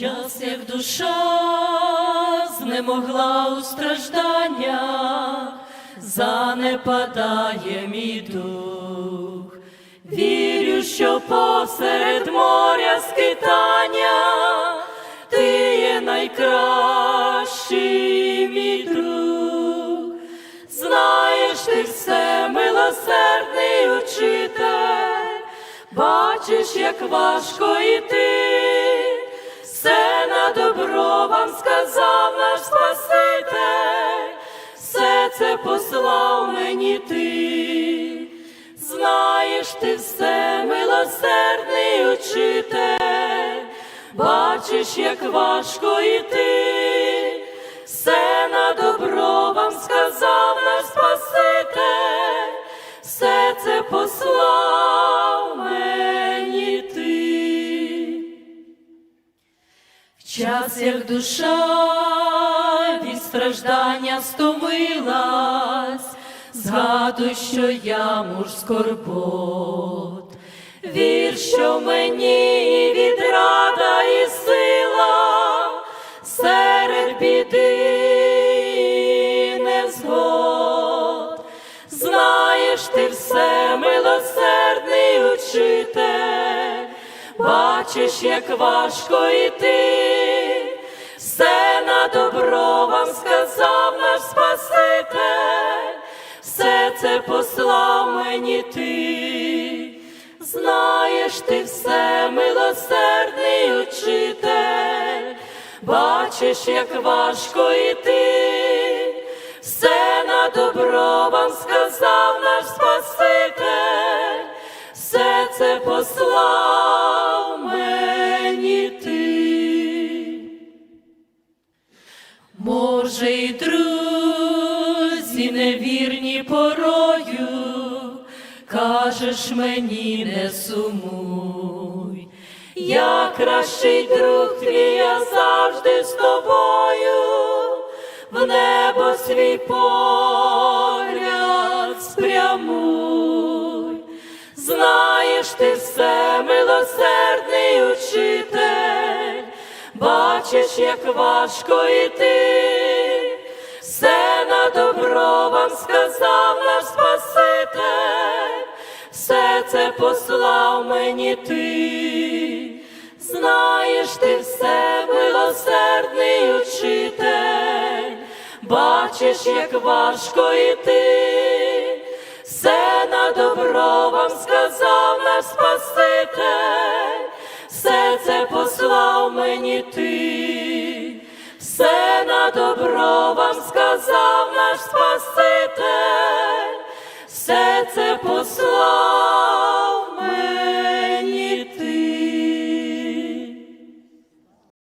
Як душа знемогла у стражданнях, занепадає мій дух. Вірю, що посеред моря скитання ти є найкращий мій друг. Знаєш ти все, милосердний учитель, бачиш, як важко йти, на добро вам сказав наш Спаситель, все це послав мені ти. Знаєш ти все, милосердний учитель, бачиш, як важко йти, все на добро вам сказав наш Спаситель, все це послав час, як душа від страждання стомилась, згадуй, що я муж скорбот, вір, що мені відрада і сила серед біди невзгод. Знаєш ти все, милосердний учитель, бачиш, як важко йти, все на добро вам сказав наш Спаситель, все це послав мені ти. Знаєш ти все, милосердний учитель, бачиш, як важко йти, все на добро вам сказав наш Спаситель, все це послав Може, й друзі невірні порою, кажеш мені не сумуй, я кращий друг твій, я завжди з тобою, в небо свій погляд спрямуй. Знаєш ти все, милосердний учитель, бачиш, як важко на добро вам сказав наш Спаситель, все це послав мені ти. Знаєш ти все, милосердний учитель, бачиш, як важко йти, все на добро вам сказав наш Спаситель, все це послав мені ти, все на добро вам сказав